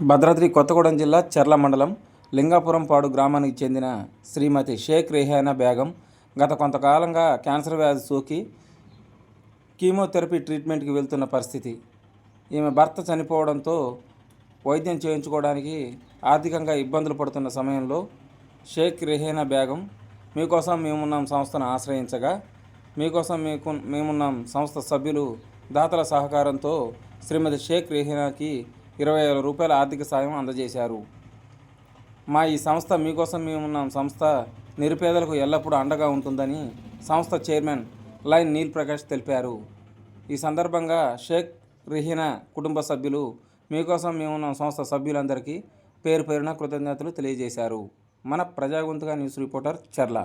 భద్రాద్రి కొత్తగూడెం జిల్లా చెర్ల మండలం లింగాపురంపాడు గ్రామానికి చెందిన శ్రీమతి షేక్ రిహానా బేగం గత కొంతకాలంగా క్యాన్సర్ వ్యాధి సోకి కీమోథెరపీ ట్రీట్మెంట్కి వెళ్తున్న పరిస్థితి. ఈమె భర్త చనిపోవడంతో వైద్యం చేయించుకోవడానికి ఆర్థికంగా ఇబ్బందులు పడుతున్న సమయంలో షేక్ రెహేనా బేగం మీకోసం మేమున్నాం సంస్థను ఆశ్రయించగా మీకోసం మీకు మేమున్నాం సంస్థ సభ్యులు దాతల సహకారంతో శ్రీమతి షేక్ రిహేనాకి ఇరవై వేల రూపాయల ఆర్థిక సాయం అందజేశారు. మా ఈ సంస్థ మీకోసం మేమున్న. సంస్థ నిరుపేదలకు ఎల్లప్పుడూ అండగా ఉంటుందని సంస్థ చైర్మన్ లైన్ నీల్ ప్రకాష్ తెలిపారు. ఈ సందర్భంగా షేక్ రెహీనా కుటుంబ సభ్యులు మీకోసం మేమున్న సంస్థ సభ్యులందరికీ పేరు పేరున కృతజ్ఞతలు తెలియజేశారు. మన ప్రజాగొంతుగా న్యూస్ రిపోర్టర్ చర్ల